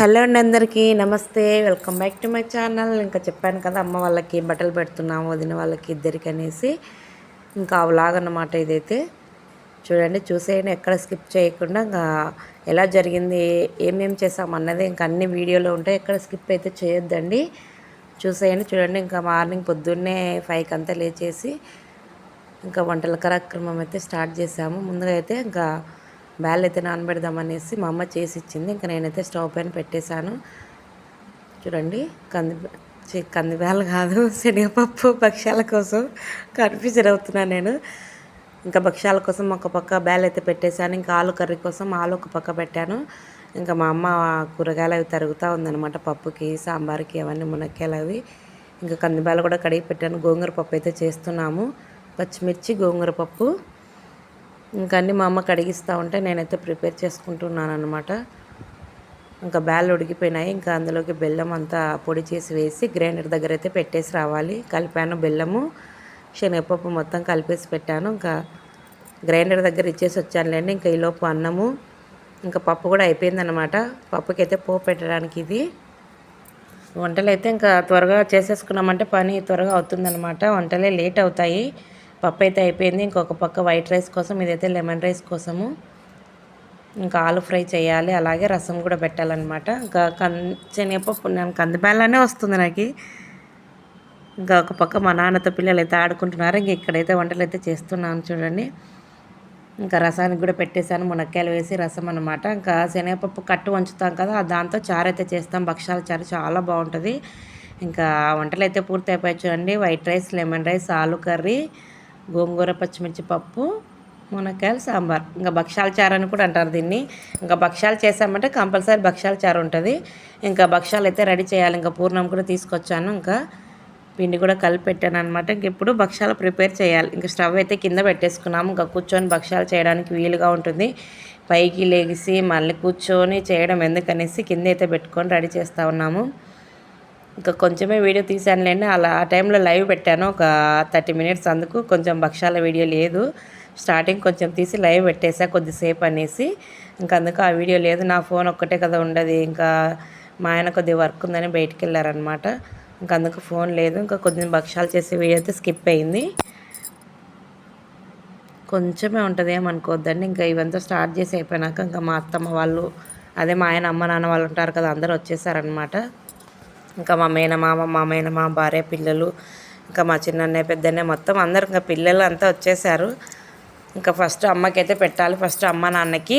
Hello అండి అందరికీ నమస్తే. Welcome back to my channel. ఇంకా చెప్పాను కదా అమ్మ వాళ్ళకి బట్టలు పెడుతున్నాము వదిన వాళ్ళకి ఇద్దరికి అనేసి. ఇంకా వ్లాగ్ అన్నమాట ఇదైతే. చూడండి చూసేయండి ఎక్కడ స్కిప్ చేయకుండా ఇంకా ఎలా జరిగింది ఏమేమి చేసాం అన్నది ఇంకా అన్ని వీడియోలో ఉంటాయి. ఎక్కడ స్కిప్ అయితే చేయొద్దండి. చూసేయండి చూడండి ఇంకా మార్నింగ్ పొద్దున్నే ఫైవ్కి అంతా లేచేసి ఇంకా వంటల కార్యక్రమం అయితే స్టార్ట్ చేసాము. ముందుగా అయితే ఇంకా బ్యాల్ అయితే నానబెడదామనేసి మా అమ్మ చేసి ఇచ్చింది. ఇంకా నేనైతే స్టవ్ పైన పెట్టేశాను. చూడండి కంది కందిబ్యాలు కాదు శనగపప్పు భక్ష్యాల కోసం కన్ఫ్యూజన్ అవుతున్నాను నేను. ఇంకా భక్ష్యాల కోసం ఒక పక్క బ్యాల్ అయితే పెట్టేశాను. ఇంకా ఆలు కర్రీ కోసం ఆలు ఒక పక్క పెట్టాను. ఇంకా మా అమ్మ కూరగాయలు అవి తరుగుతూ ఉందన్నమాట. పప్పుకి సాంబార్కి అవన్నీ మునక్కాయలు అవి. ఇంకా కందిబ్యాలు కూడా కడిగి పెట్టాను. గోంగూర పప్పు అయితే చేస్తున్నాము. పచ్చిమిర్చి గోంగూర పప్పు ఇంకా అన్నీ మా అమ్మ కడిగిస్తూ ఉంటే నేనైతే ప్రిపేర్ చేసుకుంటున్నాను అనమాట ఇంకా బ్యాల్ ఉడికిపోయినాయి. ఇంకా అందులోకి బెల్లం అంతా పొడి చేసి వేసి గ్రైండర్ దగ్గర అయితే పెట్టేసి రావాలి. కలిపాను బెల్లము శనగపప్పు మొత్తం కలిపేసి పెట్టాను. ఇంకా గ్రైండర్ దగ్గర ఇచ్చేసి వచ్చానులేండి. ఇంకా ఈలోపు అన్నము ఇంకా పప్పు కూడా అయిపోయిందనమాట పప్పుకి అయితే పోపు పెట్టడానికి ఇది. వంటలు అయితే ఇంకా త్వరగా చేసేసుకున్నామంటే పని త్వరగా అవుతుందనమాట వంటలే లేట్ అవుతాయి. పప్పు అయితే అయిపోయింది. ఇంకొక పక్క వైట్ రైస్ కోసం ఇదైతే లెమన్ రైస్ కోసము ఇంకా ఆలు ఫ్రై చేయాలి. అలాగే రసం కూడా పెట్టాలన్నమాట. ఇంకా కం శనగపప్పు నేను కందిపాలనే వస్తుంది నాకు. ఇంకా ఒక పక్క మా నాన్నతో పిల్లలు అయితే ఆడుకుంటున్నారు. ఇంక ఇక్కడైతే వంటలు అయితే చేస్తున్నాను చూడండి. ఇంకా రసానికి కూడా పెట్టేశాను. మునక్కాయలు వేసి రసం అనమాట ఇంకా శనగపప్పు కట్టు వంచుతాం కదా దాంతో చారు అయితే చేస్తాం. భక్షాల చారు చాలా బాగుంటుంది. ఇంకా వంటలు అయితే పూర్తి అయిపోయి చూడండి. వైట్ రైస్ లెమన్ రైస్ ఆలు కర్రీ గోంగూర పచ్చిమిర్చి పప్పు మునక్కాయలు సాంబార్. ఇంకా భక్షాల చారు అని కూడా అంటారు దీన్ని. ఇంకా భక్షాలు చేసామంటే కంపల్సరీ భక్షాల చారు ఉంటుంది. ఇంకా భక్షాలు అయితే రెడీ చేయాలి. ఇంకా పూర్ణం కూడా తీసుకొచ్చాను. ఇంకా పిండి కూడా కలిపి పెట్టాను అనమాట ఇంక ఇప్పుడు భక్షాలు ప్రిపేర్ చేయాలి. ఇంకా స్టవ్ అయితే కింద పెట్టేసుకున్నాము. ఇంకా కూర్చొని భక్షాలు చేయడానికి వీలుగా ఉంటుంది. పైకి లేగిసి మళ్ళీ కూర్చొని చేయడం ఎందుకనేసి కింద అయితే పెట్టుకొని రెడీ చేస్తూ ఉన్నాము. ఇంకా కొంచెమే వీడియో తీశానులేండి. అలా ఆ టైంలో లైవ్ పెట్టాను. ఒక థర్టీ మినిట్స్ అందుకు కొంచెం భక్షాల వీడియో లేదు. స్టార్టింగ్ కొంచెం తీసి లైవ్ పెట్టేసా కొద్దిసేపు అనేసి. ఇంకా అందుకు ఆ వీడియో లేదు. నా ఫోన్ ఒక్కటే కదా ఉండదు. ఇంకా మా ఆయన కొద్దిగా వర్క్ ఉందని బయటికి వెళ్ళారనమాట ఇంకా అందుకు ఫోన్ లేదు. ఇంకా కొద్దిగా భక్షాలు చేసే వీడియో అయితే స్కిప్ అయింది. కొంచెమే ఉంటుంది ఏమనుకోవద్దండి. ఇంకా ఇవంతా స్టార్ట్ చేసి అయిపోయినాక ఇంకా మా అత్తమ్మ వాళ్ళు అదే మా ఆయన అమ్మ నాన్న వాళ్ళు ఉంటారు కదా అందరూ వచ్చేసారనమాట ఇంకా మా మేనమామ మా మేనమామ భార్య పిల్లలు ఇంకా మా చిన్నన్నయ్య పెద్దన్నయ్య మొత్తం అందరు ఇంకా పిల్లలు అంతా వచ్చేసారు. ఇంకా ఫస్ట్ అమ్మకైతే పెట్టాలి. ఫస్ట్ అమ్మ నాన్నకి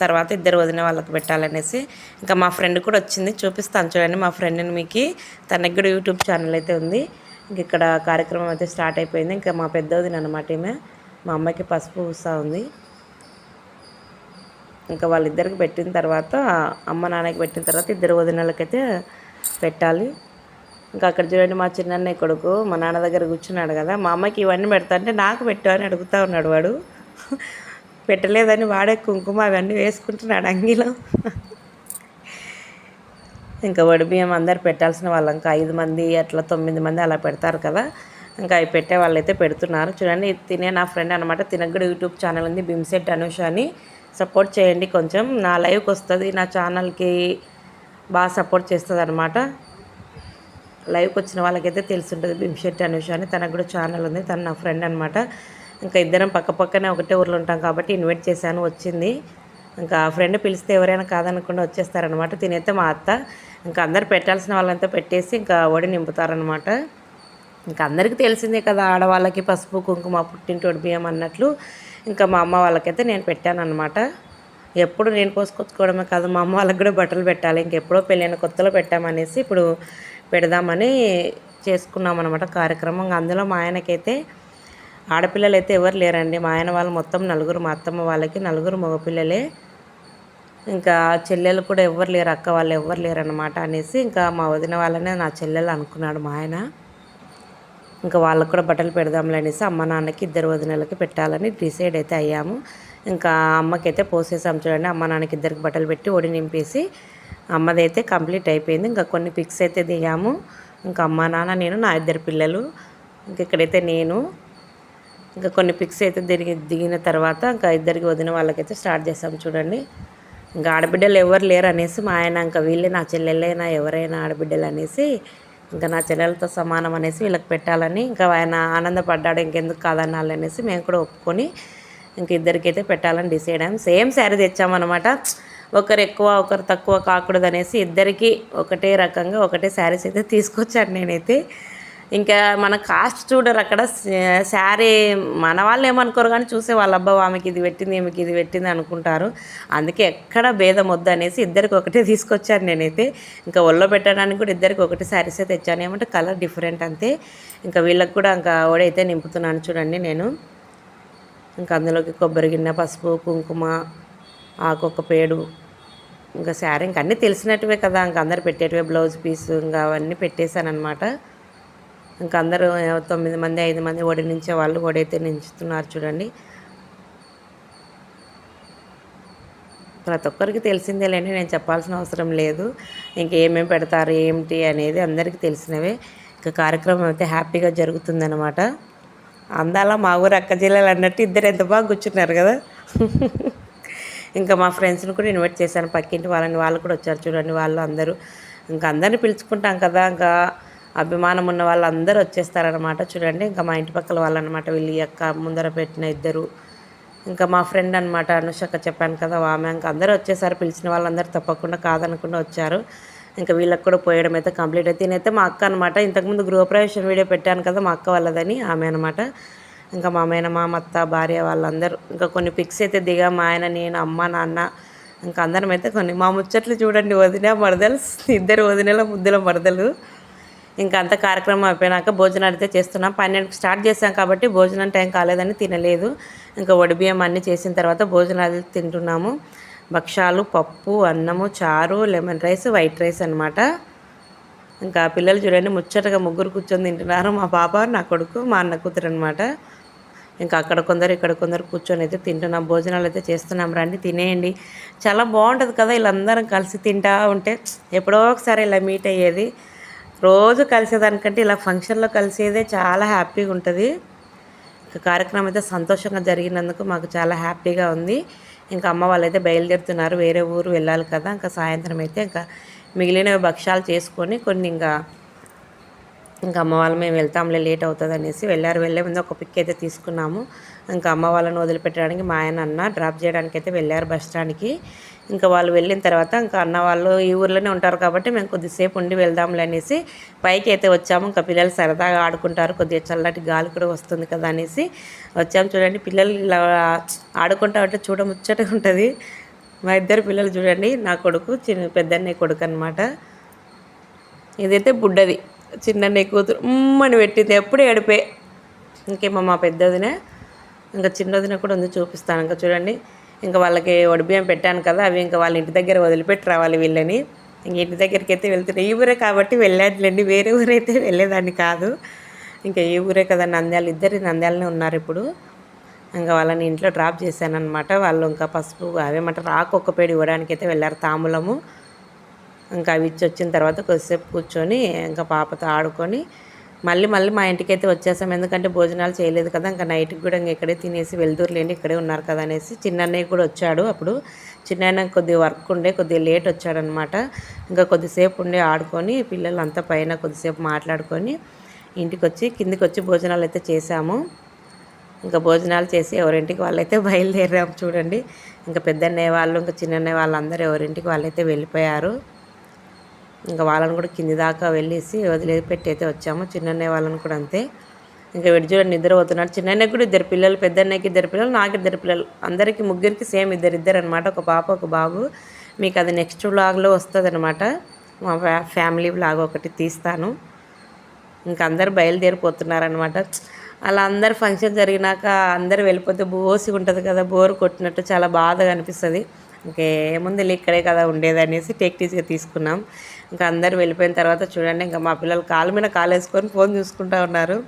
తర్వాత ఇద్దరు వదిన వాళ్ళకి పెట్టాలనేసి ఇంకా మా ఫ్రెండ్ కూడా వచ్చింది. చూపిస్తాను చూడండి మా ఫ్రెండ్ని మీకు. తనకి కూడా యూట్యూబ్ ఛానల్ అయితే ఉంది. ఇంక ఇక్కడ కార్యక్రమం అయితే స్టార్ట్ అయిపోయింది. ఇంకా మా పెద్ద వదిన అనమాట ఈమె. మా అమ్మకి పసుపు పూస్తూ ఉంది. ఇంకా వాళ్ళిద్దరికి పెట్టిన తర్వాత అమ్మ నాన్నకి పెట్టిన తర్వాత ఇద్దరు వదినలకైతే పెట్టాలి. ఇంకా అక్కడ చూడండి మా చిన్నన్నయ్య కొడుకు మా నాన్న దగ్గర కూర్చున్నాడు కదా. మా అమ్మకి ఇవన్నీ పెడతా అంటే నాకు పెట్టు అని అడుగుతూ ఉన్నాడు వాడు. పెట్టలేదని వాడే కుంకుమ అవన్నీ వేసుకుంటున్నాడు అంగిలో. ఇంకా వడి బియ్యం అందరు పెట్టాల్సిన వాళ్ళు. ఇంకా ఐదు మంది అట్లా తొమ్మిది మంది అలా పెడతారు కదా. ఇంకా అవి పెట్టే వాళ్ళైతే పెడుతున్నారు. చూడండి తినే నా ఫ్రెండ్ అనమాట తినగడు యూట్యూబ్ ఛానల్ ఉంది బిమ్సెట్ అనుష అని. సపోర్ట్ చేయండి కొంచెం. నా లైవ్కి వస్తుంది నా ఛానల్కి బాగా సపోర్ట్ చేస్తుంది అనమాట లైవ్కి వచ్చిన వాళ్ళకైతే తెలిసి భీమ్షెట్టి అనుష అని. తనకు కూడా ఛానల్ ఉంది. తను నా ఫ్రెండ్ అనమాట ఇంకా ఇద్దరం పక్క పక్కనే ఒకటే ఊర్లో ఉంటాం కాబట్టి ఇన్వైట్ చేశాను వచ్చింది. ఇంకా ఆ ఫ్రెండ్ పిలిస్తే ఎవరైనా కాదనకుండా వచ్చేస్తారనమాట తినైతే మా అత్త. ఇంకా అందరు పెట్టాల్సిన వాళ్ళంతా పెట్టేసి ఇంకా ఒడి నింపుతారనమాట ఇంకా అందరికీ తెలిసిందే కదా ఆడవాళ్ళకి పసుపు కుంకుమ పుట్టింటోడి బియ్యం అన్నట్లు. ఇంకా మా అమ్మ వాళ్ళకైతే నేను పెట్టాను అనమాట ఎప్పుడు నేను పోసుకొచ్చుకోవడమే కాదు మా అమ్మ వాళ్ళకి కూడా బట్టలు పెట్టాలి ఇంకెప్పుడో పెళ్ళైన కొత్తలో పెట్టామనేసి ఇప్పుడు పెడదామని చేసుకున్నాం అనమాట కార్యక్రమం అందులో మా ఆయనకైతే ఆడపిల్లలు అయితే ఎవరు లేరండి. మా ఆయన వాళ్ళు మొత్తం నలుగురు మా అత్తమ్మ వాళ్ళకి నలుగురు మగపిల్లలే. ఇంకా చెల్లెలు కూడా ఎవరు లేరు అక్క వాళ్ళు ఎవరు లేరనమాట అనేసి ఇంకా మా వదిన వాళ్ళనే నా చెల్లెలు అనుకున్నాడు మా ఆయన. ఇంకా వాళ్ళకు కూడా బట్టలు పెడదాంలే అనేసి అమ్మ నాన్నకి ఇద్దరు వదినలకి పెట్టాలని డిసైడ్ అయితే అయ్యాము. ఇంకా అమ్మకైతే పోసేసాం చూడండి. అమ్మ నాన్నకి ఇద్దరికి బట్టలు పెట్టి ఒడి నింపేసి అమ్మదైతే కంప్లీట్ అయిపోయింది. ఇంకా కొన్ని పిక్స్ అయితే దిగాము. ఇంకా అమ్మ నాన్న నేను నా ఇద్దరు పిల్లలు ఇంక ఇక్కడైతే నేను. ఇంకా కొన్ని పిక్స్ అయితే దిగి దిగిన తర్వాత ఇంకా ఇద్దరికి వదిన వాళ్ళకైతే స్టార్ట్ చేసాం చూడండి. ఇంకా ఆడబిడ్డలు ఎవరు లేరు అనేసి మా ఆయన ఇంకా వీళ్ళే నా చెల్లెళ్ళైనా ఎవరైనా ఆడబిడ్డలు అనేసి ఇంకా నా చెల్లెలతో సమానం అనేసి వీళ్ళకి పెట్టాలని ఇంకా ఆయన ఆనందపడ్డాడు. ఇంకెందుకు కాదనాలనేసి అనేసి మేము కూడా ఒప్పుకొని ఇంక ఇద్దరికైతే పెట్టాలని డిసైడ్ అయ్యాం. సేమ్ శారీ తెచ్చామన్నమాట. ఒకరు ఎక్కువ ఒకరు తక్కువ కాకూడదు అనేసి ఇద్దరికి ఒకటే రకంగా ఒకటే శారీస్ అయితే తీసుకొచ్చాను నేనైతే. ఇంకా మన కాస్ట్ చూడరు అక్కడ. శారీ మన వాళ్ళు ఏమనుకోరు కానీ చూసే వాళ్ళ అబ్బా ఆమెకి ఇది పెట్టింది ఈమెకి ఇది పెట్టింది అనుకుంటారు. అందుకే ఎక్కడ భేదం వద్దు అనేసి ఇద్దరికి ఒకటే తీసుకొచ్చాను నేనైతే. ఇంకా ఒళ్ళో పెట్టడానికి కూడా ఇద్దరికి ఒకటి శారీసే తెచ్చాను. ఏమంటే కలర్ డిఫరెంట్ అంతే. ఇంకా వీళ్ళకి కూడా ఇంకా ఓడైతే నింపుతున్నాను చూడండి నేను. ఇంకా అందులోకి కొబ్బరి గిన్నె పసుపు కుంకుమ ఆకొక్క పేడు ఇంకా శారీ ఇంక అన్నీ తెలిసినట్టువే కదా. ఇంక అందరు పెట్టేటివే బ్లౌజ్ పీస్ ఇంకా అవన్నీ పెట్టేశానమాట ఇంకా అందరూ తొమ్మిది మంది ఐదు మంది ఒడి నుంచే వాళ్ళు ఒడైతే నించుతున్నారు చూడండి. ప్రతి ఒక్కరికి తెలిసిందేలేండి నేను చెప్పాల్సిన అవసరం లేదు. ఇంకేమేమి పెడతారు ఏమిటి అనేది అందరికీ తెలిసినవే. ఇంకా కార్యక్రమం అయితే హ్యాపీగా జరుగుతుందనమాట అందాల మా ఊరు అక్క జిల్లాలు అన్నట్టు ఇద్దరు ఎంత బాగా కూర్చున్నారు కదా. ఇంకా మా ఫ్రెండ్స్ని కూడా ఇన్వైట్ చేశాను. పక్కింటి వాళ్ళని వాళ్ళు కూడా వచ్చారు చూడండి వాళ్ళు అందరూ. ఇంకా అందరిని పిలుచుకుంటాం కదా ఇంకా అభిమానం ఉన్న వాళ్ళందరూ వచ్చేస్తారనమాట చూడండి. ఇంకా మా ఇంటి పక్కల వాళ్ళనమాట వీళ్ళు అక్క ముందర పెట్టిన ఇద్దరు. ఇంకా మా ఫ్రెండ్ అనమాట అనుషక్క చెప్పాను కదా ఆమె. ఇంకా అందరూ వచ్చేసారు పిలిచిన వాళ్ళందరూ తప్పకుండా కాదనకుండా వచ్చారు. ఇంకా వీళ్ళకి కూడా పోయడం అయితే కంప్లీట్ అయితే నేనైతే మా అక్క అనమాట ఇంతకుముందు గృహప్రవేశం వీడియో పెట్టాను కదా మా అక్క వాళ్ళదని ఆమె అనమాట ఇంకా మా ఆయన మా అత్త భార్య వాళ్ళందరూ ఇంకా కొన్ని పిక్స్ అయితే దిగా మా ఆయన నేను అమ్మ నాన్న ఇంకా అందరం అయితే కొన్ని. మా ముచ్చట్లు చూడండి వదిన మరదలు ఇద్దరు వదినల ముద్దుల మరదలు. ఇంకా అంత కార్యక్రమం అయిపోయినాక భోజనాలు అయితే చేస్తున్నాం. పన్నెండుకి స్టార్ట్ చేసాం కాబట్టి భోజనం టైం కాలేదని తినలేదు. ఇంకా వడిబియ్యం అన్నీ చేసిన తర్వాత భోజనాలు తింటున్నాము. భక్షాలు పప్పు అన్నము చారు లెమన్ రైస్ వైట్ రైస్ అనమాట ఇంకా పిల్లలు చూడండి ముచ్చటగా ముగ్గురు కూర్చొని తింటున్నారు. మా పాప నా కొడుకు మా అన్న కూతురు అనమాట ఇంకా అక్కడ కొందరు ఇక్కడ కొందరు కూర్చొని అయితే తింటున్నాం. భోజనాలు అయితే చేస్తున్నాం. రండి తినేయండి. చాలా బాగుంటుంది కదా వీళ్ళందరం కలిసి తింటా ఉంటే. ఎప్పుడో ఒకసారి ఇలా మీట్ అయ్యేది. రోజు కలిసేదానికంటే ఇలా ఫంక్షన్లో కలిసేదే చాలా హ్యాపీగా ఉంటుంది. ఇంకా కార్యక్రమం అయితే సంతోషంగా జరిగినందుకు మాకు చాలా హ్యాపీగా ఉంది. ఇంకా అమ్మ వాళ్ళైతే బయలుదేరుతున్నారు వేరే ఊరు వెళ్ళాలి కదా ఇంకా సాయంత్రం అయితే ఇంకా మిగిలిన భక్ష్యాలు చేసుకొని కొన్ని ఇంకా ఇంకా అమ్మ వాళ్ళు మేము వెళ్తాంలే లేట్ అవుతుంది అనేసి వెళ్ళారు. వెళ్ళే ముందు ఒక పిక్ అయితే తీసుకున్నాము. ఇంకా అమ్మ వాళ్ళని వదిలిపెట్టడానికి మా ఆయన అన్న డ్రాప్ చేయడానికి అయితే వెళ్ళారు బస్ స్టాండ్కి. ఇంకా వాళ్ళు వెళ్ళిన తర్వాత ఇంకా అన్న వాళ్ళు ఈ ఊర్లోనే ఉంటారు కాబట్టి మేము కొద్దిసేపు ఉండి వెళ్దాంలే అనేసి పైకి అయితే వచ్చాము. ఇంకా పిల్లలు సరదాగా ఆడుకుంటారు. కొద్దిగా చల్లటి గాలి కూడా వస్తుంది కదా అనేసి వచ్చాము. చూడండి పిల్లలు ఇలా ఆడుకుంటా ఉంటే చూడ ముచ్చటగా ఉంటుంది. మా ఇద్దరు పిల్లలు చూడండి నా కొడుకు చిన్న పెద్దన్నయ్య కొడుకు అనమాట ఇదైతే బుడ్డది. చిన్నన్నయ్య కూతురు ఉమ్మని పెట్టింది. ఎప్పుడు ఏడిపే. ఇంకేమో మా పెద్దదినే. ఇంకా చిన్నదిన కూడా ఉంది చూపిస్తాను. ఇంకా చూడండి ఇంకా వాళ్ళకి ఒడిబియ్యం పెట్టాను కదా అవి ఇంకా వాళ్ళ ఇంటి దగ్గర వదిలిపెట్టి రావాలి వీళ్ళని. ఇంక ఇంటి దగ్గరికి అయితే వెళ్తున్నాయి ఈ ఊరే కాబట్టి వెళ్ళాడులేండి వేరే ఊరైతే వెళ్ళేదాన్ని కాదు. ఇంకా ఈ ఊరే కదా నంద్యాలు. ఇద్దరు నంద్యాలనే ఉన్నారు ఇప్పుడు. ఇంకా వాళ్ళని ఇంట్లో డ్రాప్ చేశాను వాళ్ళు ఇంకా పసుపు అవేమంటారు రాకు ఒక్క పేడి ఇవ్వడానికి అయితే వెళ్ళారు తాములము. ఇంకా అవి ఇచ్చి వచ్చిన తర్వాత కొద్దిసేపు కూర్చొని ఇంకా పాపతో ఆడుకొని మళ్ళీ మళ్ళీ మా ఇంటికి అయితే వచ్చేసాం. ఎందుకంటే భోజనాలు చేయలేదు కదా ఇంకా నైట్కి కూడా ఇంకా ఇక్కడే తినేసి వెళ్దూరులేండి ఇక్కడే ఉన్నారు కదా అనేసి చిన్నన్నయ్య కూడా వచ్చాడు అప్పుడు. చిన్న కొద్దిగా వర్క్ ఉండే కొద్దిగా లేట్ వచ్చాడనమాట ఇంకా కొద్దిసేపు ఉండే ఆడుకొని పిల్లలంతా పైన కొద్దిసేపు మాట్లాడుకొని ఇంటికి వచ్చి కిందికి వచ్చి భోజనాలు అయితే చేశాము ఇంకా భోజనాలు చేసి ఎవరింటికి వాళ్ళైతే బయలుదేరాము చూడండి. ఇంకా పెద్దన్నయ్య వాళ్ళు ఇంకా చిన్నన్నయ్య వాళ్ళందరూ ఎవరింటికి వాళ్ళైతే వెళ్ళిపోయారు. ఇంకా వాళ్ళని కూడా కింది దాకా వెళ్ళేసి వదిలిపెట్టి అయితే వచ్చాము. చిన్నన్నయ్య వాళ్ళని కూడా అంతే. ఇంకా వీడు చూడండి నిద్ర పోతున్నాడు చిన్నన్నయ్య కూడా ఇద్దరు పిల్లలు పెద్దన్నయ్యకి ఇద్దరు పిల్లలు నాకు ఇద్దరు పిల్లలు. అందరికీ ముగ్గురికి సేమ్ ఇద్దరు ఇద్దరు అనమాట ఒక పాప ఒక బాబు. మీకు అది నెక్స్ట్ వ్లాగ్లో వస్తుంది అనమాట మా ఫ్యామిలీ వ్లాగ్ ఒకటి తీస్తాను. ఇంకా అందరు బయలుదేరిపోతున్నారనమాట అలా అందరు ఫంక్షన్ జరిగినాక అందరు వెళ్ళిపోతే బోసి ఉంటుంది కదా బోర్ కొట్టినట్టు చాలా బాధగా అనిపిస్తుంది. ఇంకేముంది ఇక్కడే కదా ఉండేది అనేసి టెక్టీస్గా తీసుకున్నాం. ఇంకా అందరు వెళ్ళిపోయిన తర్వాత చూడండి ఇంకా మా పిల్లలు కాలు మీద కాలు వేసుకొని ఫోన్ చూసుకుంటూ ఉన్నారు.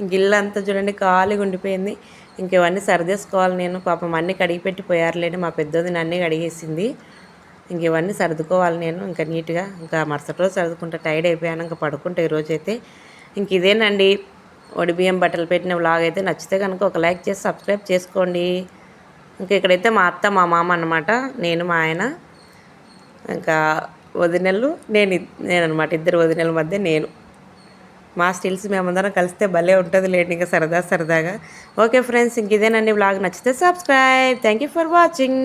ఇంక ఇల్లు అంతా చూడండి ఖాళీగా ఉండిపోయింది. ఇంక ఇవన్నీ సర్దేసుకోవాలి నేను. పాపం అన్నీ కడిగి పెట్టి పోయారులేని మా పెద్దది నన్ను కడిగేసింది. ఇంక ఇవన్నీ సర్దుకోవాలి నేను. ఇంకా నీట్గా ఇంకా మరుసటి రోజు సర్దుకుంటా టైర్డ్ అయిపోయాను ఇంకా పడుకుంటా ఈరోజు అయితే. ఇంక ఇదేనండి ఒడిబియ్యం బట్టలు పెట్టిన వ్లాగ్ అయితే. నచ్చితే కనుక ఒక లైక్ చేసి సబ్స్క్రైబ్ చేసుకోండి. ఇంకా ఇక్కడైతే మా అత్త మా మామ అన్నమాట నేను మా ఆయన. ఇంకా వదినలు నేను నేననమాట ఇద్దరు వదినల మధ్య నేను. మా స్టిల్స్ మేమందరం కలిస్తే భలే ఉంటుంది లేండి ఇంకా సరదా సరదాగా. ఓకే ఫ్రెండ్స్ ఇంక ఇదేనండి బ్లాగ్ నచ్చితే subscribe. Thank you for watching.